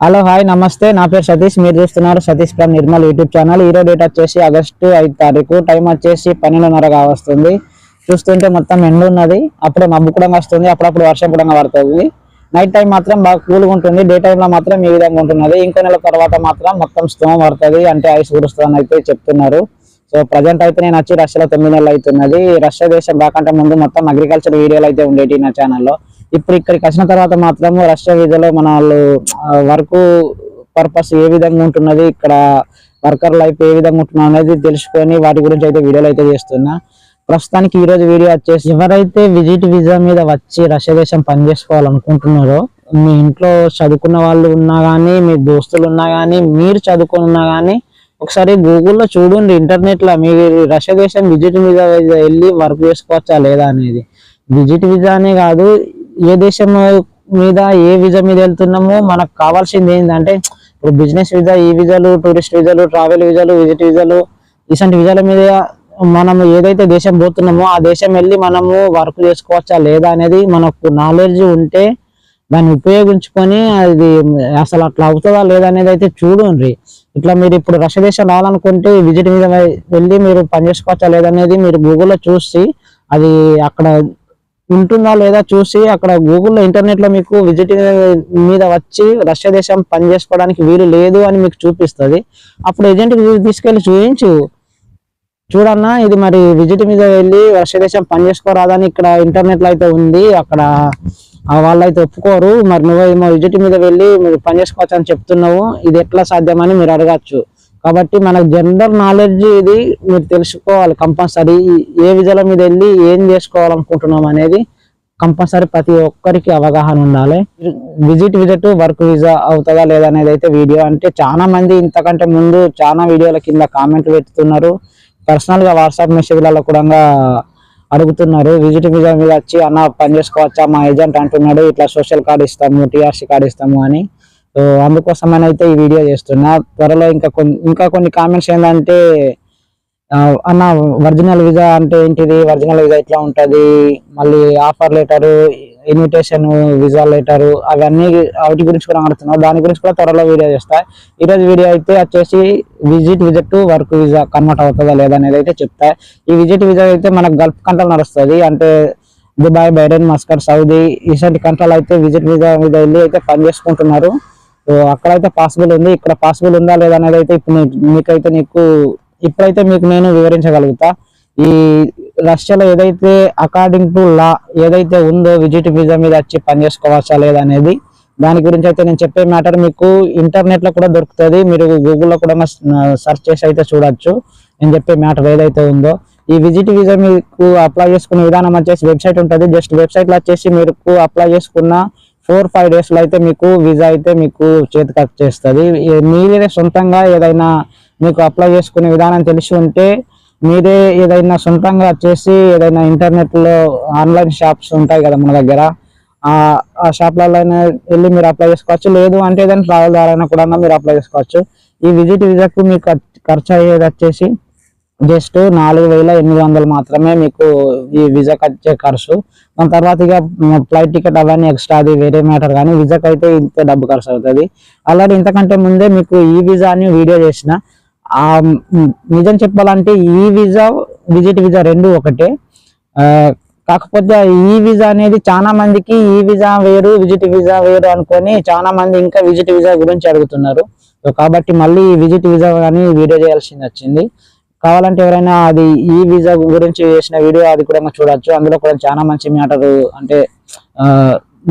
Hello hi నమస్తే. నా పేరు సతీష్. మీరు చూస్తున్నారు Satish plan Nirmal YouTube channel. ఈ డేట్ వచ్చేసి ఆగస్టు ఐదు తారీఖు. టైం వచ్చేసి పన్నెండున్నరగా వస్తుంది. చూస్తుంటే మొత్తం ఎండు ఉన్నది. అప్పుడే మబ్బు కూడా వస్తుంది. అప్పుడప్పుడు వర్షం కూడా పడుతుంది. నైట్ టైం మాత్రం బాగా కూల్గా ఉంటుంది. డే టైంలో మాత్రం ఈ విధంగా ఉంటున్నది. ఇంకో నెల తర్వాత మాత్రం మొత్తం స్థోమం పడుతుంది. అంటే ఐస్ కురుస్తుంది అయితే చెప్తున్నారు. సో ప్రజెంట్ అయితే నేను వచ్చి రష్యాలో తొమ్మిది నెలలు అవుతున్నది. రష్యా దేశం రాకంటే ముందు మొత్తం అగ్రికల్చర్ వీడియోలు అయితే ఉండేవి నా ఛానల్లో ఇప్పుడు ఇక్కడికి వచ్చిన తర్వాత మాత్రం రష్యా వీధిలో మన వాళ్ళు వర్క్ పర్పస్ ఏ విధంగా ఉంటున్నది ఇక్కడ వర్కర్ లైఫ్ ఏ విధంగా ఉంటున్నా అనేది తెలుసుకొని వాటి గురించి అయితే వీడియోలు అయితే చేస్తున్నా. ప్రస్తుతానికి ఈ రోజు వీడియో వచ్చేసి ఎవరైతే విజిట్ వీసా మీద వచ్చి రష్యా దేశం పని చేసుకోవాలనుకుంటున్నారో మీ ఇంట్లో చదువుకున్న వాళ్ళు ఉన్నా కానీ మీ దోస్తులు ఉన్నా కానీ మీరు చదువుకుని ఉన్నా కానీ ఒకసారి గూగుల్లో చూడండి ఇంటర్నెట్లో మీరు రష్యా దేశం విజిట్ మీద వెళ్ళి వర్క్ చేసుకోవచ్చా లేదా అనేది. విజిట్ వీసా అనే కాదు ఏ దేశం మీద ఏ వీజా మీద వెళ్తున్నామో మనకు కావాల్సింది ఏంటంటే ఇప్పుడు బిజినెస్ వీజా ఈ వీజాలు టూరిస్ట్ వీజాలు ట్రావెల్ వీజాలు విజిట్ వీజాలు ఇలాంటి వీజాల మీద మనం ఏదైతే దేశం పోతున్నామో ఆ దేశం వెళ్ళి మనము వర్క్ చేసుకోవచ్చా లేదా అనేది మనకు నాలెడ్జ్ ఉంటే దాన్ని ఉపయోగించుకొని అది అసలు అట్లా అవుతుందా లేదా అనేది అయితే చూడండి. ఇట్లా మీరు ఇప్పుడు రష్యా దేశం రావాలనుకుంటే విజిట్ మీద వెళ్ళి మీరు పని చేసుకోవచ్చా లేదనేది మీరు గూగుల్లో చూసి అది అక్కడ ఉంటుందా లేదా చూసి అక్కడ గూగుల్లో ఇంటర్నెట్లో మీకు విజిట్ మీద వచ్చి రష్యా దేశం పని చేసుకోవడానికి వీలు లేదు అని మీకు చూపిస్తుంది. అప్పుడు ఏజెంట్కి తీసుకెళ్ళి చూపించు చూడన్నా ఇది మరి విజిట్ మీద వెళ్ళి రష్యా దేశం పని చేసుకోరాదని ఇక్కడ ఇంటర్నెట్లో అయితే ఉంది. అక్కడ ఆ వాళ్ళు అయితే ఒప్పుకోరు. మరి నువ్వేమో విజిట్ మీద వెళ్ళి మీరు పని చేసుకోవచ్చు అని చెప్తున్నావు. ఇది ఎట్లా సాధ్యమని మీరు అడగచ్చు. కాబట్టి మనకు జనరల్ నాలెడ్జ్ ఇది మీరు తెలుసుకోవాలి కంపల్సరీ. ఏ విధుల మీద వెళ్ళి ఏం చేసుకోవాలనుకుంటున్నాం అనేది కంపల్సరీ ప్రతి ఒక్కరికి అవగాహన ఉండాలి. విజిట్ విజిట్ వర్క్ వీసా అవుతుందా లేదా అనేది అయితే వీడియో. అంటే చాలా మంది ఇంతకంటే ముందు చాలా వీడియోల కింద కామెంట్లు పెడుతున్నారు. పర్సనల్గా వాట్సాప్ మెసేజ్లలో కూడా అడుగుతున్నారు. విజిట్ వీసా మీద వచ్చి అన్న పని చేసుకోవచ్చా? మా ఏజెంట్ అంటున్నాడు ఇట్లా సోషల్ కార్డు ఇస్తాము టీఆర్సీ కార్డు ఇస్తాము అని. సో అందుకోసమని అయితే ఈ వీడియో చేస్తున్నా. త్వరలో ఇంకా కొన్ని ఇంకా కొన్ని కామెంట్స్ ఏంటంటే అన్న ఒరిజినల్ వీజా అంటే ఏంటిది? ఒరిజినల్ వీజా ఎట్లా ఉంటుంది? మళ్ళీ offer letter invitation visa letter అవన్నీ వాటి గురించి కూడా అడుగుతున్నావు దాని గురించి కూడా త్వరలో వీడియో చేస్తా. ఈరోజు వీడియో అయితే వచ్చేసి visit visit work visa convert అవుతుందా లేదా అనేది అయితే చెప్తా. ఈ విజిట్ వీజా అయితే మనకు గల్ఫ్ కంట్రోల్ నడుస్తుంది. అంటే దుబాయ్ బైడెన్ మస్కర్ సౌదీ ఇలాంటి కంట్రోల్ అయితే విజిట్ వీజా మీద వెళ్ళి అయితే పని చేసుకుంటున్నారు సో అక్కడైతే పాసిబుల్ ఉంది. ఇక్కడ పాసిబుల్ ఉందా లేదా అనేది అయితే ఇప్పుడు మీకైతే నీకు ఇప్పుడైతే మీకు నేను వివరించగలుగుతా. ఈ రష్యాలో ఏదైతే అకార్డింగ్ టు లా ఏదైతే ఉందో విజిట్ వీసా మీద వచ్చి పని చేసుకోవచ్చా లేదా అనేది దాని గురించి అయితే నేను చెప్పే మ్యాటర్ మీకు ఇంటర్నెట్లో కూడా దొరుకుతుంది. మీరు గూగుల్లో కూడా సెర్చ్ చేసి అయితే చూడొచ్చు. నేను చెప్పే మ్యాటర్ ఏదైతే ఉందో. ఈ విజిట్ వీసా మీకు అప్లై చేసుకునే విధానం వచ్చేసి వెబ్సైట్ ఉంటుంది. జస్ట్ వెబ్సైట్లో వచ్చేసి మీరు అప్లై చేసుకున్న ఫోర్ ఫైవ్ డేస్లో అయితే మీకు వీసా అయితే మీకు చేతికి చేస్తుంది మీరే సొంతంగా ఏదైనా మీకు అప్లై చేసుకునే విధానం తెలిసి ఉంటే మీరే ఏదైనా సొంతంగా వచ్చేసి ఏదైనా ఇంటర్నెట్లో ఆన్లైన్ షాప్స్ ఉంటాయి కదా మన దగ్గర. ఆ షాప్లలోనే వెళ్ళి మీరు అప్లై చేసుకోవచ్చు. లేదు అంటే ఏదైనా ట్రావెల్ ద్వారా కూడా మీరు అప్లై చేసుకోవచ్చు. ఈ విజిట్ వీసాకు మీకు ఖర్చు అయ్యేది వచ్చేసి జస్ట్ నాలుగు వేల ఎనిమిది వందలు మాత్రమే మీకు ఈ వీజా కట్టే ఖర్చు. దాని తర్వాత ఇక ఫ్లైట్ టికెట్ అవన్నీ ఎక్స్ట్రా అది వేరే మ్యాటర్ కానీ వీజాకి అయితే ఇంత డబ్బు ఖర్చు అవుతుంది. అలాగే ఇంతకంటే ముందే మీకు ఈ వీజా అని వీడియో చేసిన ఆ నిజం చెప్పాలంటే ఈ వీజా విజిట్ వీజా రెండు ఒకటే. కాకపోతే ఈ వీజా అనేది చాలా మందికి ఈ వీజా వేరు విజిట్ వీజా వేరు అనుకొని చాలా మంది ఇంకా విజిట్ వీజా గురించి అడుగుతున్నారు. సో కాబట్టి మళ్ళీ విజిట్ వీజా కానీ వీడియో చేయాల్సింది వచ్చింది. కావాలంటే ఎవరైనా అది ఈ వీసా గురించి చేసిన వీడియో అది కూడా మనం చూడొచ్చు. అందులో కూడా చాలా మంచి మ్యాటర్ అంటే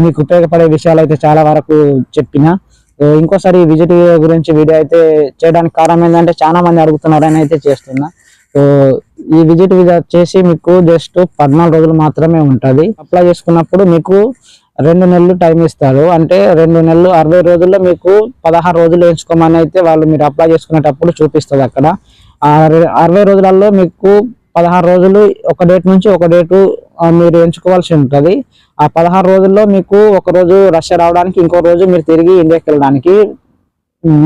మీకు ఉపయోగపడే విషయాలు అయితే చాలా వరకు చెప్పిన. సో ఇంకోసారి విజిట్ గురించి వీడియో అయితే చేయడానికి కారణం ఏంటంటే చాలా మంది అడుగుతున్నారని అయితే చేస్తున్నా. సో ఈ విజిట్ వీసా వచ్చేసి మీకు జస్ట్ పద్నాలుగు రోజులు మాత్రమే ఉంటుంది. అప్లై చేసుకున్నప్పుడు మీకు రెండు నెలలు టైం ఇస్తారు. అంటే రెండు నెలలు అరవై రోజుల్లో మీకు పదహారు రోజులు ఎంచుకోమని అయితే వాళ్ళు మీరు అప్లై చేసుకునేటప్పుడు చూపిస్తుంది అక్కడ. అరవై రోజులలో మీకు పదహారు రోజులు ఒక డేట్ నుంచి ఒక డేటు మీరు ఎంచుకోవాల్సి ఉంటుంది. ఆ పదహారు రోజుల్లో మీకు ఒక రోజు రష్యా రావడానికి ఇంకో రోజు మీరు తిరిగి ఇండియాకి వెళ్ళడానికి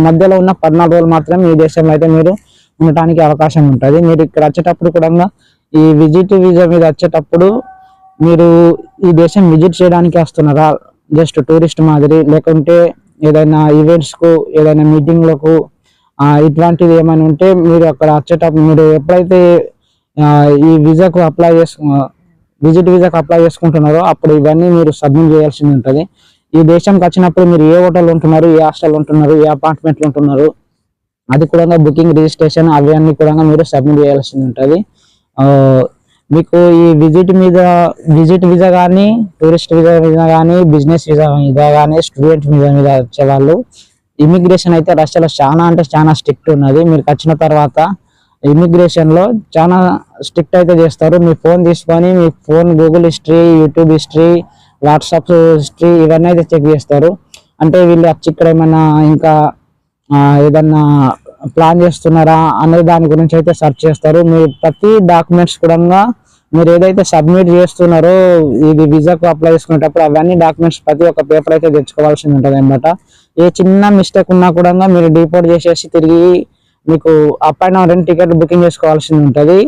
మధ్యలో ఉన్న పద్నాలుగు రోజులు మాత్రమే ఈ దేశంలో అయితే మీరు ఉండటానికి అవకాశం ఉంటుంది. మీరు ఇక్కడ వచ్చేటప్పుడు కూడా ఈ విజిట్ వీజా మీద వచ్చేటప్పుడు మీరు ఈ దేశం విజిట్ చేయడానికి వస్తున్నారా? జస్ట్ టూరిస్ట్ మాదిరి లేకుంటే ఏదైనా ఈవెంట్స్కు ఏదైనా మీటింగ్లకు ఇట్లాంటివి ఏమైనా ఉంటే మీరు అక్కడ వచ్చేటప్పుడు మీరు ఎప్పుడైతే ఈ వీసాకు అప్లై చేసుకు విజిట్ వీసాకు అప్లై చేసుకుంటున్నారో అప్పుడు ఇవన్నీ మీరు సబ్మిట్ చేయాల్సి ఉంటుంది. ఈ దేశంకి వచ్చినప్పుడు మీరు ఏ హోటల్ ఉంటున్నారు ఏ హాస్టల్ ఉంటున్నారు ఏ అపార్ట్మెంట్లు ఉంటున్నారు అది కూడా బుకింగ్ రిజిస్ట్రేషన్ అవన్నీ కూడా మీరు సబ్మిట్ చేయాల్సి ఉంటుంది. మీకు ఈ విజిట్ మీద విజిట్ వీసా కానీ టూరిస్ట్ వీసా మీద కానీ బిజినెస్ వీసా మీద కానీ స్టూడెంట్ వీసా మీద వచ్చేవాళ్ళు ఇమిగ్రేషన్ అయితే రష్యాలో చాలా అంటే చాలా స్ట్రిక్ట్ ఉన్నది. మీరు వచ్చిన తర్వాత ఇమిగ్రేషన్లో చాలా స్ట్రిక్ట్ అయితే చేస్తారు. మీ ఫోన్ తీసుకొని మీ phone Google history YouTube history WhatsApp history ఇవన్నీ అయితే చెక్ చేస్తారు. అంటే వీళ్ళు వచ్చి ఇక్కడ ఏమైనా ఇంకా ఏదన్నా ప్లాన్ చేస్తున్నారా అనే దాని గురించి అయితే సెర్చ్ చేస్తారు. మీ ప్రతి డాక్యుమెంట్స్ కూడా మీరు ఏదైతే సబ్మిట్ చేస్తున్నారో ఇది వీసాకు అప్లై చేసుకునేటప్పుడు అవన్నీ డాక్యుమెంట్స్ ప్రతి ఒక్క పేపర్ అయితే తెచ్చుకోవాల్సి ఉంటుంది అనమాట ఏ చిన్న మిస్టేక్ ఉన్నా కూడా మీరు డిపోర్ట్ చేసేసి తిరిగి మీకు అప్ అండ్ డౌన్ రెండు టికెట్ బుకింగ్ చేసుకోవాల్సి ఉంటుంది.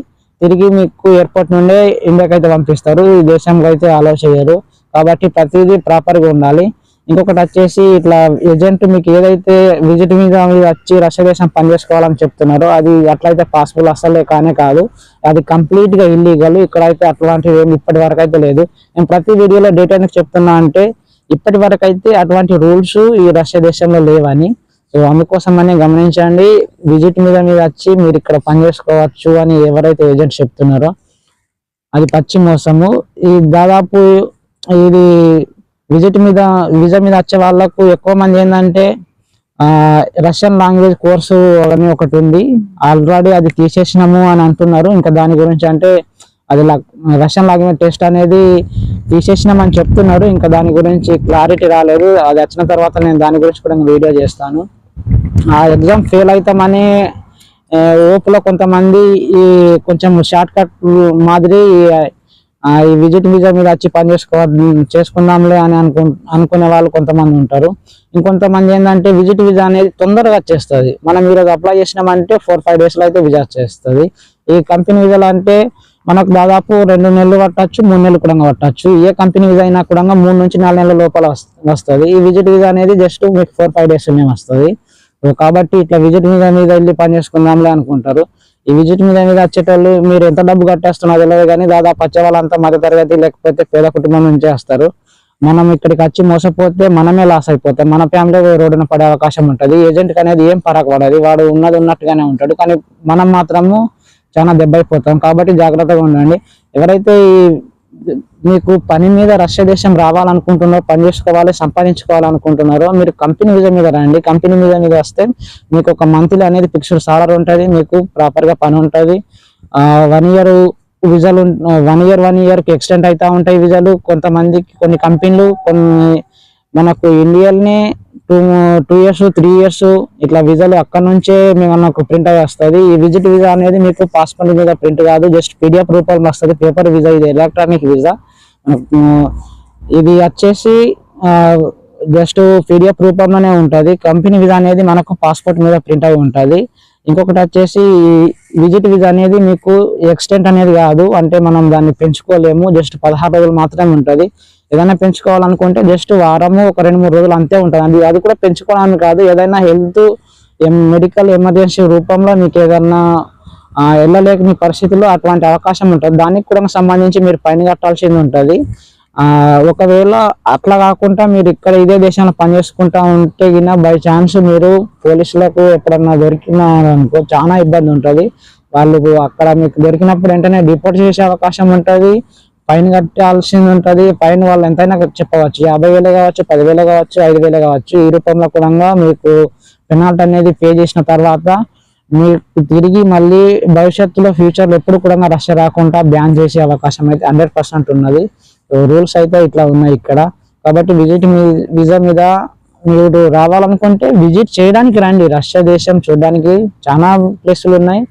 తిరిగి మీకు ఎయిర్పోర్ట్ నుండే ఇండియాకి అయితే పంపిస్తారు. ఈ దేశంలో అయితే అలో చేయరు. కాబట్టి ప్రతిదీ ప్రాపర్గా ఉండాలి. ఇంకొకటి వచ్చేసి ఇట్లా ఏజెంట్ మీకు ఏదైతే విజిట్ మీద వచ్చి రష్యా దేశం పనిచేసుకోవాలని చెప్తున్నారో అది అట్లయితే పాసిబుల్ అసలే కానే కాదు. అది కంప్లీట్గా ఇల్లీగల్ ఇక్కడైతే అట్లాంటివి ఏమి ఇప్పటి వరకు అయితే లేదు. నేను ప్రతి వీడియోలో డేటా చెప్తున్నా అంటే ఇప్పటి వరకు అయితే అటువంటి రూల్స్ ఈ రష్యా దేశంలో లేవని. సో అందుకోసమని గమనించండి. విజిట్ మీద మీద వచ్చి మీరు ఇక్కడ పని చేసుకోవచ్చు అని ఎవరైతే ఏజెంట్ చెప్తున్నారో అది పచ్చి మోసము. ఈ దాదాపు ఇది విజిట్ మీద వీసా మీద వచ్చే వాళ్ళకు ఎక్కువ మంది ఏంటంటే రష్యన్ లాంగ్వేజ్ కోర్సు అని ఒకటి ఉంది. ఆల్రెడీ అది తీసేసినాము అని అంటున్నారు. ఇంకా దాని గురించి అంటే అది రష్యన్ లాంగ్వేజ్ టెస్ట్ అనేది తీసేసినామని చెప్తున్నారు. ఇంకా దాని గురించి క్లారిటీ రాలేదు. అది వచ్చిన తర్వాత నేను దాని గురించి కూడా వీడియో చేస్తాను. ఆ ఎగ్జామ్ ఫెయిల్ అవుతామని ఓపులో కొంతమంది ఈ కొంచెం షార్ట్ కట్ మాదిరి ఈ విజిట్ వీసా మీద వచ్చి పని చేసుకో చేసుకుందాంలే అని అనుకు అనుకునే వాళ్ళు కొంతమంది ఉంటారు. ఇంకొంతమంది ఏంటంటే విజిట్ వీసా అనేది తొందరగా వచ్చేస్తుంది. మనం ఈరోజు అప్లై చేసినామంటే ఫోర్ ఫైవ్ డేస్లో అయితే వీసా వచ్చేస్తుంది. ఈ కంపెనీ వీసాలు అంటే మనకు దాదాపు రెండు నెలలు పట్టచ్చు మూడు నెలలు కూడా పట్టచ్చు. ఏ కంపెనీ వీసా అయినా కూడా మూడు నుంచి నాలుగు నెలల లోపల వస్తుంది. ఈ విజిట్ వీసా అనేది జస్ట్ మీకు ఫోర్ ఫైవ్ డేస్ మేము వస్తుంది. కాబట్టి ఇట్లా విజిట్ మీద మీద వెళ్ళి పని చేసుకుందాంలే అనుకుంటారు. ఈ విజిట్ మీద మీద వచ్చేటోళ్ళు మీరు ఎంత డబ్బు కట్టేస్తున్నారో తెలియదు కానీ దాదాపు వచ్చే వాళ్ళంతా మధ్య తరగతి లేకపోతే పేద కుటుంబం నుంచే వస్తారు. మనం ఇక్కడికి వచ్చి మోసపోతే మనమే లాస్ అయిపోతాం మన ఫ్యామిలీ రోడ్డున పడే అవకాశం ఉంటుంది. ఏజెంట్ అనేది ఏం పడక పడదు వాడు ఉన్నది ఉన్నట్టుగానే ఉంటాడు. కానీ మనం మాత్రము చాలా దెబ్బ అయిపోతాం కాబట్టి జాగ్రత్తగా ఉండండి. ఎవరైతే ఈ మీకు పని మీద రష్యా దేశం రావాలనుకుంటున్నారో పని చేసుకోవాలి సంపాదించుకోవాలనుకుంటున్నారో మీరు కంపెనీ విజయ మీద రండి. కంపెనీ మీద మీద వస్తే మీకు ఒక మంత్లీ అనేది ఫిక్స్డ్ సాలరీ ఉంటుంది. మీకు ప్రాపర్గా పని ఉంటుంది. వన్ ఇయర్ విజాలు వన్ ఇయర్ వన్ ఇయర్కి ఎక్స్టెండ్ అవుతూ ఉంటాయి విజాలు. కొంతమందికి కొన్ని కంపెనీలు కొన్ని మనకు ఇండియాలోనే two two years three years ఇట్లా విజాలు అక్కడ నుంచే మేము నాకు ప్రింట్ అయ్యి వస్తుంది. ఈ విజిట్ వీసా అనేది మీకు పాస్పోర్ట్ మీద ప్రింట్ కాదు జస్ట్ పీడిఎఫ్ రూపంలో వస్తుంది. పేపర్ వీసా ఇది ఎలక్ట్రానిక్ వీసా ఇది వచ్చేసి జస్ట్ పీడిఎఫ్ రూపంలోనే ఉంటుంది. కంపెనీ వీసా అనేది మనకు పాస్పోర్ట్ మీద ప్రింట్ అయి ఉంటుంది. ఇంకొకటి వచ్చేసి విజిట్ వీసా అనేది మీకు ఎక్స్టెంట్ అనేది కాదు. అంటే మనం దాన్ని పెంచుకోలేము. జస్ట్ పదహారు రోజులు మాత్రమే ఉంటుంది. ఏదైనా పెంచుకోవాలనుకుంటే జస్ట్ వారము ఒక రెండు మూడు రోజులు అంతే ఉంటుంది అది అది కూడా పెంచుకోవడానికి కాదు ఏదైనా హెల్త్ మెడికల్ ఎమర్జెన్సీ రూపంలో మీకు ఏదైనా ఆ, వెళ్ళలేని పరిస్థితుల్లో అటువంటి అవకాశం ఉంటుంది. దానికి కూడా సంబంధించి మీరు పైన కట్టాల్సింది ఉంటుంది. ఒకవేళ అట్లా కాకుండా మీరు ఇక్కడ ఇదే దేశంలో పనిచేసుకుంటా ఉంటే గిన బై ఛాన్స్ మీరు పోలీసులకు ఎప్పుడన్నా దొరికినారనుకో చాలా ఇబ్బంది ఉంటుంది. వాళ్ళు అక్కడ మీకు దొరికినప్పుడు వెంటనే డిపోర్ట్ చేసే అవకాశం ఉంటుంది. ఫైన్ కట్టాల్సింది ఉంటుంది. ఫైన్ వాళ్ళు ఎంతైనా చెప్పవచ్చు. యాభై వేలు కావచ్చు పదివేలు కావచ్చు ఐదు వేలు కావచ్చు. ఈ రూపంలో కూడా మీకు పెనాల్టీ అనేది పే చేసిన తర్వాత మీకు తిరిగి మళ్ళీ భవిష్యత్తులో ఫ్యూచర్లో ఎప్పుడు కూడా రష్యా రాకుండా బ్యాన్ చేసే అవకాశం అయితే హండ్రెడ్ పర్సెంట్ ఉన్నది. రూల్స్ అయితే ఇట్లా ఉన్నాయి ఇక్కడ. కాబట్టి విజిట్ మీ వీసా మీద మీరు రావాలనుకుంటే విజిట్ చేయడానికి రండి. రష్యా దేశం చూడడానికి చాలా ప్లేసులు ఉన్నాయి.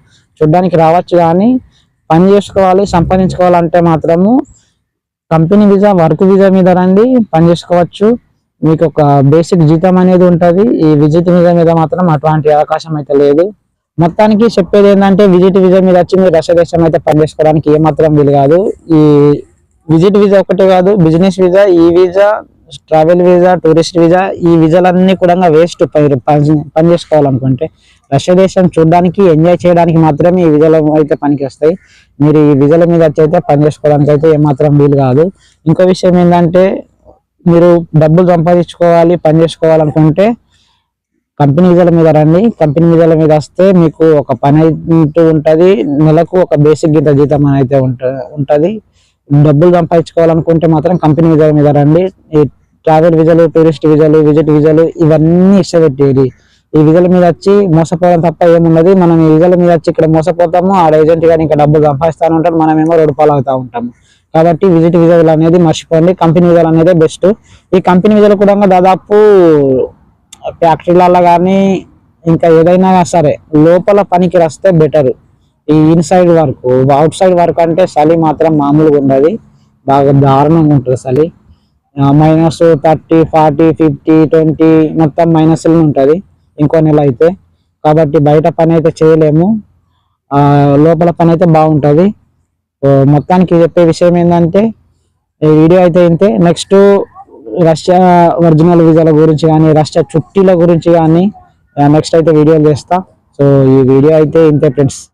చూడడానికి రావచ్చు కానీ పని చేసుకోవాలి సంపాదించుకోవాలంటే మాత్రము కంపెనీ వీసా వర్క్ వీసా మీద రండి పని చేసుకోవచ్చు. మీకు ఒక బేసిక్ జీతం అనేది ఉంటుంది. ఈ విజిట్ వీసా మీద మాత్రం అటువంటి అవకాశం అయితే లేదు. మొత్తానికి చెప్పేది ఏంటంటే విజిట్ వీసా మీద వచ్చి మీరు రష్యా దేశం అయితే పని చేసుకోవడానికి ఏమాత్రం వీలు కాదు. ఈ విజిట్ వీసా ఒకటే కాదు business visa e visa travel visa tourist visa ఈ వీసాలన్నీ కూడా వేస్ట్ పని చేసుకోవాలనుకుంటే రష్యా దేశం చూడడానికి ఎంజాయ్ చేయడానికి మాత్రమే ఈ విజలు అయితే పనికి వస్తాయి మీరు ఈ విజల మీద వచ్చి అయితే పని చేసుకోవడానికి అయితే ఏమాత్రం వీలు కాదు. ఇంకో విషయం ఏంటంటే మీరు డబ్బులు సంపాదించుకోవాలి పని చేసుకోవాలనుకుంటే కంపెనీ విజల మీద రండి. కంపెనీ విజల మీద వస్తే మీకు ఒక పని అంటూ ఉంటుంది. నెలకు ఒక బేసిక్ గీత జీతం అనేది అయితే డబ్బులు సంపాదించుకోవాలనుకుంటే మాత్రం కంపెనీ విజల మీద రండి. ఈ ట్రావెల్ విజలు టూరిస్ట్ విజలు విజిట్ విజలు ఇవన్నీ ఇష్టపెట్టేది. ఈ వీసాల మీద వచ్చి మోసపోవడం తప్ప ఏమున్నది? మనం ఈ వీసాల మీద వచ్చి ఇక్కడ మోసపోతాము ఆడ ఏజెంట్ కానీ ఇంకా డబ్బులు సంపాదిస్తాను ఉంటారు మనం ఏమో రోడ్డు పాలు అవుతా ఉంటాము. కాబట్టి విజిట్ వీసాలు అనేది మర్చిపోండి. కంపెనీ వీసాలు అనేది బెస్ట్. ఈ కంపెనీ వీసాలు కూడా దాదాపు ఫ్యాక్టరీలలో కానీ ఇంకా ఏదైనా సరే లోపల పనికి వస్తే బెటర్. ఈ inside work out side work అంటే చలి మాత్రం మామూలుగా ఉండదు. బాగా దారుణంగా ఉంటుంది చలి. Minus thirty forty fifty twenty మొత్తం మైనస్లు ఉంటుంది. ఇంకో నెల అయితే. కాబట్టి బయట పని అయితే చేయలేము లోపల పని అయితే బాగుంటుంది. సో మొత్తానికి చెప్పే విషయం ఏంటంటే ఈ వీడియో అయితే ఇంతే. నెక్స్ట్ రష్యా ఒరిజినల్ వీసాల గురించి కానీ రష్యా చుట్టీల గురించి కానీ నెక్స్ట్ అయితే వీడియోలు చేస్తా. సో ఈ వీడియో అయితే ఇంతే ఫ్రెండ్స్